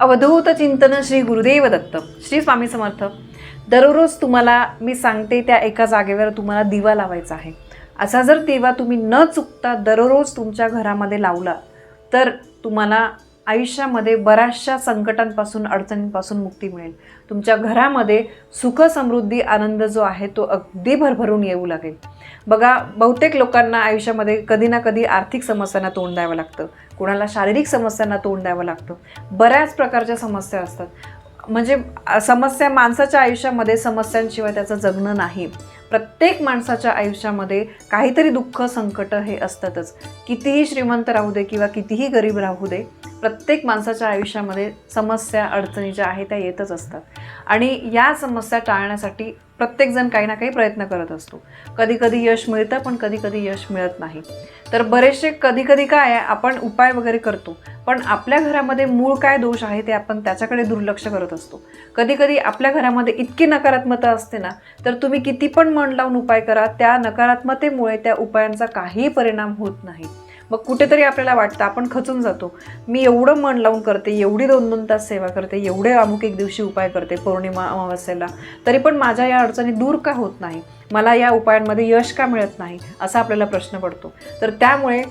अवधूत चिंतन श्री गुरुदेव दत्त. श्री स्वामी समर्थ दररोज तुम्हाला मी सांगते त्या एका जागेवर तुम्हाला दिवा लावायचा आहे. असा जर दिवा तुम्ही न चुकता दररोज तुमच्या घरामध्ये लावला तर तुम्हाला आयुष्यामध्ये बऱ्याचशा संकटांपासून अडचणींपासून मुक्ती मिळेल. तुमच्या घरामध्ये सुख समृद्धी आनंद जो आहे तो अगदी भरभरून येऊ लागेल. बघा बहुतेक लोकांना आयुष्यामध्ये कधी ना कधी आर्थिक समस्यांना तोंड द्यावं लागतं. कोणाला शारीरिक समस्यांना तोंड द्यावं लागतं. बऱ्याच प्रकारच्या समस्या असतात. म्हणजे समस्या माणसाच्या आयुष्यामध्ये समस्यांशिवाय त्याचं जगणं नाही. प्रत्येक माणसाच्या आयुष्यामध्ये काहीतरी दुःख संकट हे असतातच. कितीही श्रीमंत राहू दे किंवा कितीही गरीब राहू दे प्रत्येक माणसाच्या आयुष्यामध्ये समस्या अडचणी ज्या आहेत त्या येतच असतात. आणि या समस्या टाळण्यासाठी प्रत्येकजण काही ना काही प्रयत्न करत असतो. कधी कधी यश मिळतं पण कधी कधी यश मिळत नाही. तर बरेचसे कधी कधी काय आपण उपाय वगैरे करतो पण आपल्या घरामध्ये मूळ काय दोष आहे ते आपण त्याच्याकडे दुर्लक्ष करत असतो. कधी कधी आपल्या घरामध्ये इतकी नकारात्मकता असते ना तर तुम्ही किती पण मन लावून उपाय करा त्या नकारात्मतेमुळे त्या उपायांचा काहीही परिणाम होत नाही. मग कुठेतरी आपल्याला वाटतं आपण खचून जातो. मी एवढं मन लावून करते एवढी दोन दोन तास सेवा करते एवढे अमुक एक दिवशी उपाय करते पौर्णिमा अमावस्येला. तरी पण माझ्या या अडचणी दूर का होत नाही? मला या उपायांमध्ये यश का मिळत नाही? असा आपल्याला प्रश्न पडतो. तर त्यामुळे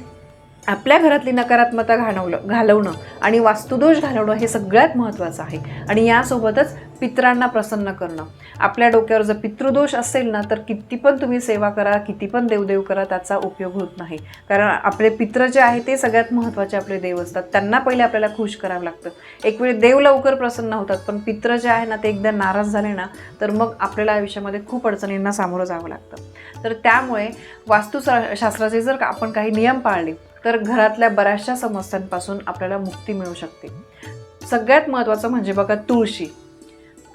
आपल्या घरातली नकारात्मकता घालवलं घालवणं आणि वास्तुदोष घालवणं हे सगळ्यात महत्त्वाचं आहे. आणि यासोबतच पित्रांना प्रसन्न करणं. आपल्या डोक्यावर जर पितृदोष असेल ना तर किती पण तुम्ही सेवा करा किती पण देवदेव करा त्याचा उपयोग होत नाही. कारण आपले पित्र जे आहे ते सगळ्यात महत्त्वाचे आपले देव असतात. त्यांना पहिले आपल्याला खुश करावं लागतं. एक वेळ देव लवकर प्रसन्न होतात पण पित्र जे आहे ना ते एकदा नाराज झाले ना तर मग आपल्याला आयुष्यामध्ये खूप अडचणींना सामोरं जावं लागतं. तर त्यामुळे वास्तुशास्त्राचे जर आपण काही नियम पाळले तर घरातल्या बऱ्याचशा समस्यांपासून आपल्याला मुक्ती मिळू शकते. सगळ्यात महत्त्वाचं म्हणजे बघा तुळशी.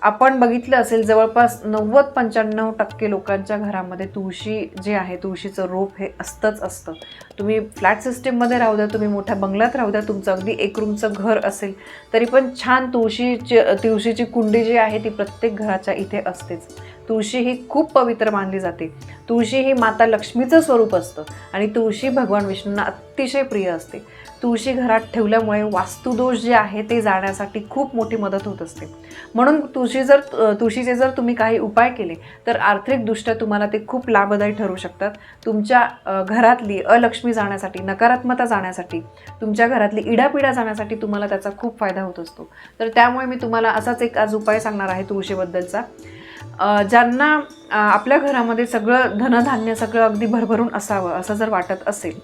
आपण बघितलं असेल जवळपास नव्वद पंच्याण्णव टक्के लोकांच्या घरामध्ये तुळशी जे आहे तुळशीचं रोप हे असतंच असतं. तुम्ही फ्लॅट सिस्टीममध्ये राहू द्या तुम्ही मोठ्या बंगल्यात राहू द्या तुमचं अगदी एक रूमचं घर असेल तरी पण छान तुळशीची तुळशीची कुंडी जी आहे ती प्रत्येक घराच्या इथे असतेच. तुळशी ही खूप पवित्र मानली जाते. तुळशी ही माता लक्ष्मीचं स्वरूप असतं आणि तुळशी भगवान विष्णूंना अतिशय प्रिय असते. तुळशी घरात ठेवल्यामुळे वास्तुदोष जे आहे ते जाण्यासाठी खूप मोठी मदत होत असते. म्हणून तुळशी जर तुळशीचे जर तुम्ही काही उपाय केले तर आर्थिकदृष्ट्या तुम्हाला ते खूप लाभदायी ठरू शकतात. तुमच्या घरातली अलक्ष्मी जाण्यासाठी नकारात्मकता जाण्यासाठी तुमच्या घरातली इडापिडा जाण्यासाठी तुम्हाला त्याचा खूप फायदा होत असतो. तर त्यामुळे मी तुम्हाला असाच एक आज उपाय सांगणार आहे तुळशीबद्दलचा. ज्यांना आपल्या घरामध्ये सगळं धनधान्य सगळं अगदी भरभरून असावं असं जर वाटत असेल.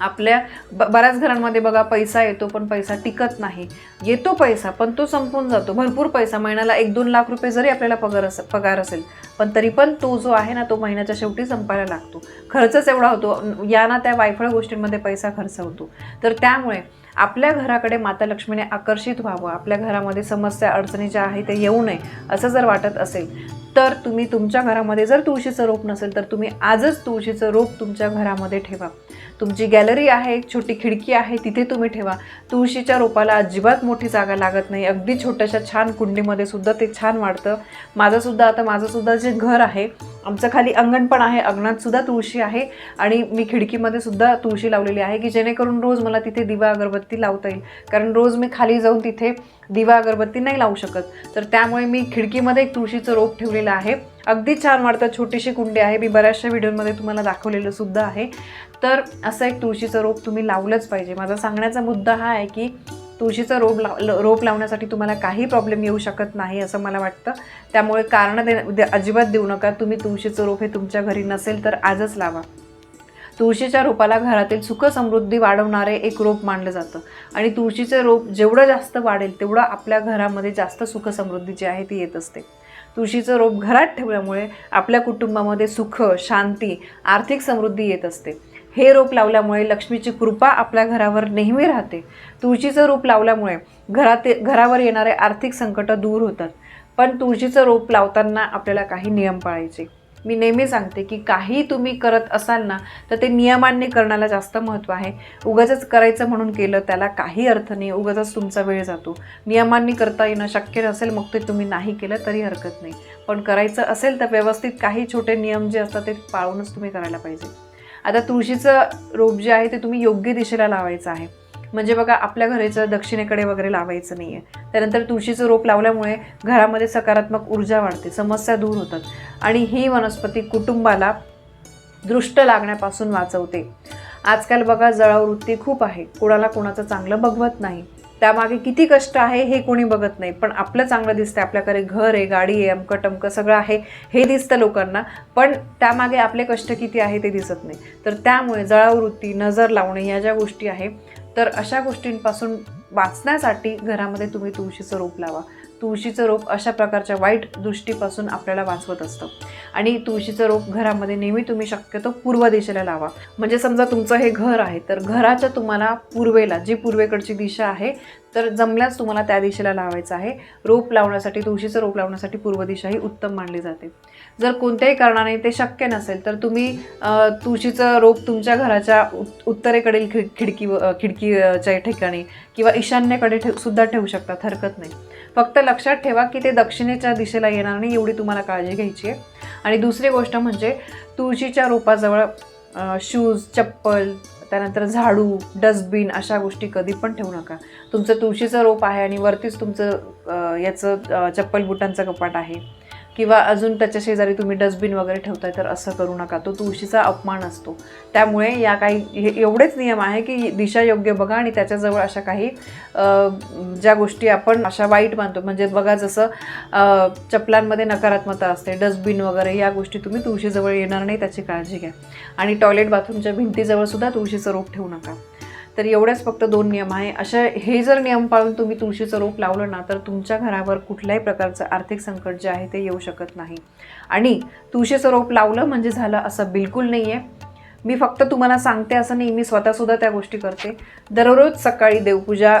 आपल्या ब बऱ्याच घरांमध्ये बघा पैसा येतो पण पैसा टिकत नाही. येतो पैसा पण तो संपून जातो. भरपूर पैसा महिन्याला एक दोन लाख रुपये जरी आपल्याला पगार अस पगार असेल पण तरी पण तो जो आहे ना तो महिन्याच्या शेवटी संपायला लागतो. खर्चच एवढा होतो. या ना त्या वायफळ गोष्टींमध्ये पैसा खर्च होतो. तर त्यामुळे आपल्या घराकडे माता लक्ष्मीने आकर्षित व्हावं. आपल्या घरामध्ये समस्या अडचणी ज्या आहेत ते येऊ नये असं जर वाटत असेल तर तुम्ही तुमच्या घरामध्ये जर तुळशीचं रोप नसेल तर तुम्ही आजच तुळशीचं रोप तुमच्या घरामध्ये ठेवा. तुमची गॅलरी आहे एक छोटी खिडकी आहे तिथे तुम्ही ठेवा. तुळशीच्या रोपाला अजिबात मोठी जागा लागत नाही. अगदी छोट्याशा छान कुंडीमध्ये सुद्धा ते छान वाढतं. माझंसुद्धा आता माझंसुद्धा जे घर आहे आमचं खाली अंगण पण आहे अंगणात सुद्धा तुळशी आहे. आणि मी खिडकीमध्ये सुद्धा तुळशी लावलेली आहे की जेणेकरून रोज मला तिथे दिवा अगरबत्ती लावता येईल. कारण रोज मी खाली जाऊन तिथे दिवा अगरबत्ती नाही लावू शकत. तर त्यामुळे मी खिडकीमध्ये एक तुळशीचं रोप ठेवलेलं आहे. अगदी छान वाटतं. छोटीशी कुंडी आहे. मी बऱ्याचशा व्हिडिओमध्ये तुम्हाला दाखवलेलं सुद्धा आहे. तर असं एक तुळशीचं रोप तुम्ही लावलंच पाहिजे. माझा सांगण्याचा मुद्दा हा आहे की तुळशीचं रोप लाव ल- रोप लावण्यासाठी तुम्हाला काही प्रॉब्लेम येऊ शकत नाही असं मला वाटतं. त्यामुळे कारणं दे- अजिबात देऊ नका. तुम्ही तुळशीचं रोप हे तुमच्या घरी नसेल तर आजच लावा. तुळशीच्या रोपाला घरातील सुख समृद्धी वाढवणारे एक रोप मानलं जातं. आणि तुळशीचे रोप जेवढं जास्त वाढेल तेवढं आपल्या घरामध्ये जास्त सुख समृद्धी जी आहे ती येत असते. तुळशीचं रोप घरात ठेवल्यामुळे आपल्या कुटुंबामध्ये सुख शांती आर्थिक समृद्धी येत असते. हे रोप लावल्यामुळे लक्ष्मीची कृपा आपल्या घरावर नेहमी राहते. तुळशीचं रोप लावल्यामुळे घरात घरावर येणारे आर्थिक संकट दूर होतात. पण तुळशीचं रोप लावताना आपल्याला काही नियम पाळायचे. मी नेहमी सांगते की काही तुम्ही करत असाल ना तर ते नियमांनी करण्याला जास्त महत्त्व आहे. उगाचच करायचं म्हणून केलं त्याला काही अर्थ नाही. उगाचच तुमचा वेळ जातो. नियमांनी करता येणं शक्य नसेल मग ते तुम्ही नाही केलं तरी हरकत नाही. पण करायचं असेल तर व्यवस्थित काही छोटे नियम जे असतात ते पाळूनच तुम्ही करायला पाहिजे. आता तुळशीचं रोप जे आहे ते तुम्ही योग्य दिशेला लावायचं आहे. म्हणजे बघा आपल्या घराचं दक्षिणेकडे वगैरे लावायचं नाही आहे त्यानंतर तुळशीचं रोप लावल्यामुळे घरामध्ये सकारात्मक ऊर्जा वाढते समस्या दूर होतात. आणि ही वनस्पती कुटुंबाला दृष्ट लागण्यापासून वाचवते. आजकाल बघा जळावृत्ती खूप आहे. कोणाला कोणाचं चांगलं बघवत नाही. त्यामागे किती कष्ट आहे हे कोणी बघत नाही. पण आपलं चांगलं दिसतं आपल्याकडे घर आहे गाडी आहे अमकं टमकं सगळं आहे हे दिसतं लोकांना. पण त्यामागे आपले कष्ट किती आहे ते दिसत नाही. तर त्यामुळे जळावृत्ती नजर लावणे या ज्या गोष्टी आहे तर अशा गोष्टींपासून वाचण्यासाठी घरामध्ये तुम्ही तुळशीचं रोप लावा. तुळशीचं रोप अशा प्रकारच्या वाईट दृष्टीपासून आपल्याला वाचवत असतं. आणि तुळशीचं रोप घरामध्ये नेहमी तुम्ही शक्यतो पूर्व दिशेला लावा. म्हणजे समजा तुमचं हे घर आहे तर घराच्या तुम्हाला पूर्वेला जी पूर्वेकडची दिशा आहे तर जमल्यास तुम्हाला त्या दिशेला लावायचं आहे. रोप लावण्यासाठी तुळशीचं रोप लावण्यासाठी पूर्व दिशा ही उत्तम मानली जाते. जर कोणत्याही कारणाने ते शक्य नसेल तर तुम्ही तुळशीचं रोप तुमच्या घराच्या उत् उत्तरेकडील खिड खिडकी खिडकीच्या ठिकाणी किंवा ईशान्येकडे ठेव सुद्धा ठेवू शकतात हरकत नाही. फक्त लक्षात ठेवा की ते दक्षिणेच्या दिशेला येणार नाही एवढी तुम्हाला काळजी घ्यायची आहे. आणि दुसरी गोष्ट म्हणजे तुळशीच्या रोपाजवळ शूज चप्पल त्यानंतर झाडू डस्टबिन अशा गोष्टी कधी पण ठेवू नका. तुमचं तुळशीचं रोप आहे आणि वरतीच तुमचं याचं चप्पल बुटांचं कपाट आहे. किंवा अजून त्याच्या शेजारी तुम्ही डस्टबिन वगैरे ठेवताय तर असं करू नका. तो तुळशीचा अपमान असतो. त्यामुळे या काही हे एवढेच नियम आहे की दिशा योग्य बघा आणि त्याच्याजवळ अशा काही ज्या गोष्टी आपण अशा वाईट मानतो. म्हणजे बघा जसं चपलांमध्ये नकारात्मकता असते डस्टबिन वगैरे या गोष्टी तुम्ही तुळशीजवळ येणार नाही त्याची काळजी घ्या. आणि टॉयलेट बाथरूमच्या भिंतीजवळ सुद्धा तुळशीचं रोप ठेवू नका. तर एवढ्याच फक्त दोन नियम आहे. अशा हे जर नियम पाळून तुम्ही तुळशीचं रोप लावलं ना तर तुमच्या घरावर कुठल्याही प्रकारचं आर्थिक संकट जे आहे ते येऊ शकत नाही. आणि तुळशीचं रोप लावलं म्हणजे झालं असं बिलकुल नाही आहे मी फक्त तुम्हाला सांगते असं नाही मी स्वतःसुद्धा त्या गोष्टी करते. दररोज सकाळी देवपूजा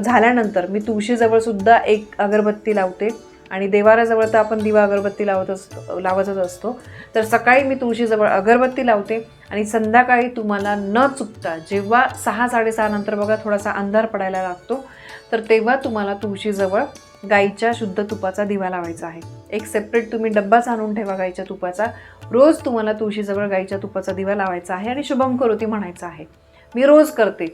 झाल्यानंतर मी तुळशीजवळसुद्धा एक अगरबत्ती लावते. आणि देवाराजवळ तर आपण दिवा अगरबत्ती लावत असतो लावतच असतो. तर सकाळी मी तुळशीजवळ अगरबत्ती लावते आणि संध्याकाळी तुम्हाला न चुकता जेव्हा सहा साडेसहा नंतर बघा थोडासा अंधार पडायला लागतो तर तेव्हा तुम्हाला तुळशीजवळ गाईच्या शुद्ध तुपाचा दिवा लावायचा आहे. एक सेपरेट तुम्ही डब्बाच आणून ठेवा गाईच्या तुपाचा. रोज तुम्हाला तुळशीजवळ गाईच्या तुपाचा दिवा लावायचा आहे आणि शुभम करोती म्हणायचं आहे. मी रोज करते.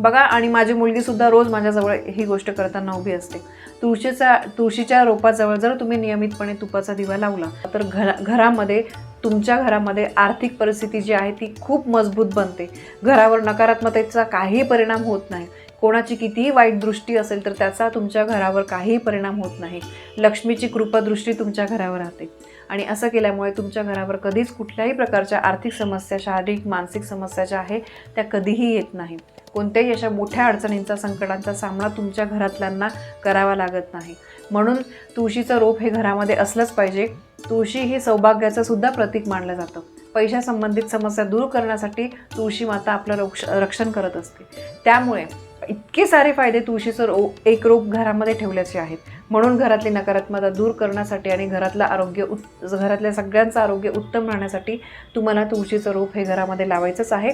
बघा आणि माझी मुलगीसुद्धा रोज माझ्याजवळ ही गोष्ट करताना उभी असते. तुळशीचा तुळशीच्या रोपाजवळ जर तुम्ही नियमितपणे तुपाचा दिवा लावला तर घरा घरामध्ये तुमच्या घरामध्ये आर्थिक परिस्थिती जी आहे ती खूप मजबूत बनते. घरावर नकारात्मकतेचा काही परिणाम होत नाही. कोणाची कितीही वाईट दृष्टी असेल तर त्याचा तुमच्या घरावर काहीही परिणाम होत नाही. लक्ष्मीची कृपादृष्टी तुमच्या घरावर राहते. आणि असं केल्यामुळे तुमच्या घरावर कधीच कुठल्याही प्रकारच्या आर्थिक समस्या शारीरिक मानसिक समस्या ज्या आहे त्या कधीही येत नाही कोणत्याही अशा मोठ्या अडचणींचा संकटांचा सामना तुमच्या घरातल्यांना करावा लागत नाही. म्हणून तुळशीचं रोप हे घरामध्ये असलंच पाहिजे. तुळशी ही सौभाग्याचं सुद्धा प्रतीक मानलं जातं. पैशासंबंधित समस्या दूर करण्यासाठी तुळशी माता आपलं रक्ष रक्षण करत असते. त्यामुळे इतके सारे फायदे तुळशीचं रो एक रोप घरामध्ये ठेवल्याचे आहेत. म्हणून घरातली नकारात्मकता दूर करण्यासाठी आणि घरातलं आरोग्य उत् घरातल्या सगळ्यांचं आरोग्य उत्तम राहण्यासाठी तुम्हाला तुळशीचं रोप हे घरामध्ये लावायचंच आहे.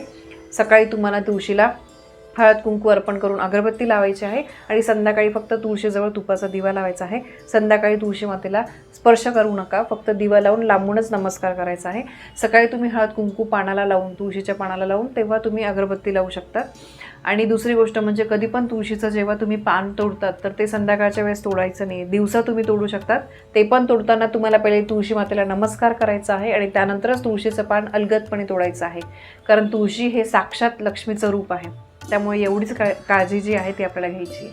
सकाळी तुम्हाला तुळशीला हळद कुंकू अर्पण करून अगरबत्ती लावायची आहे आणि संध्याकाळी फक्त तुळशीजवळ तुपाचा दिवा लावायचा आहे. संध्याकाळी तुळशी मातेला स्पर्श करू नका फक्त दिवा लावून लांबूनच नमस्कार करायचा आहे. सकाळी तुम्ही हळद कुंकू पानाला लावून तुळशीच्या पानाला लावून तेव्हा तुम्ही अगरबत्ती लावू शकता. आणि दुसरी गोष्ट म्हणजे कधी पण तुळशीचं जेव्हा तुम्ही पान तोडतात तर ते संध्याकाळच्या वेळेस तोडायचं नाही. दिवसा तुम्ही तोडू शकतात. ते पण तोडताना तुम्हाला पहिले तुळशी मातेला नमस्कार करायचा आहे आणि त्यानंतरच तुळशीचं पान अलगदपणे तोडायचं आहे. कारण तुळशी हे साक्षात लक्ष्मीचं रूप आहे. त्यामुळे एवढीच का काळजी जी आहे ती आपल्याला घ्यायची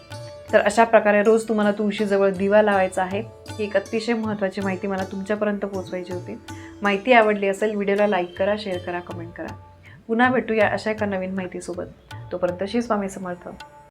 तर अशा प्रकारे रोज तुम्हाला तुळशीजवळ दिवा लावायचा आहे. ही एक अतिशय महत्त्वाची माहिती मला तुमच्यापर्यंत पोहोचवायची होती. माहिती आवडली असेल व्हिडिओला लाईक करा शेअर करा कमेंट करा. पुन्हा भेटूया अशा एका नवीन माहितीसोबत. तोपर्यंत श्री स्वामी समर्थ.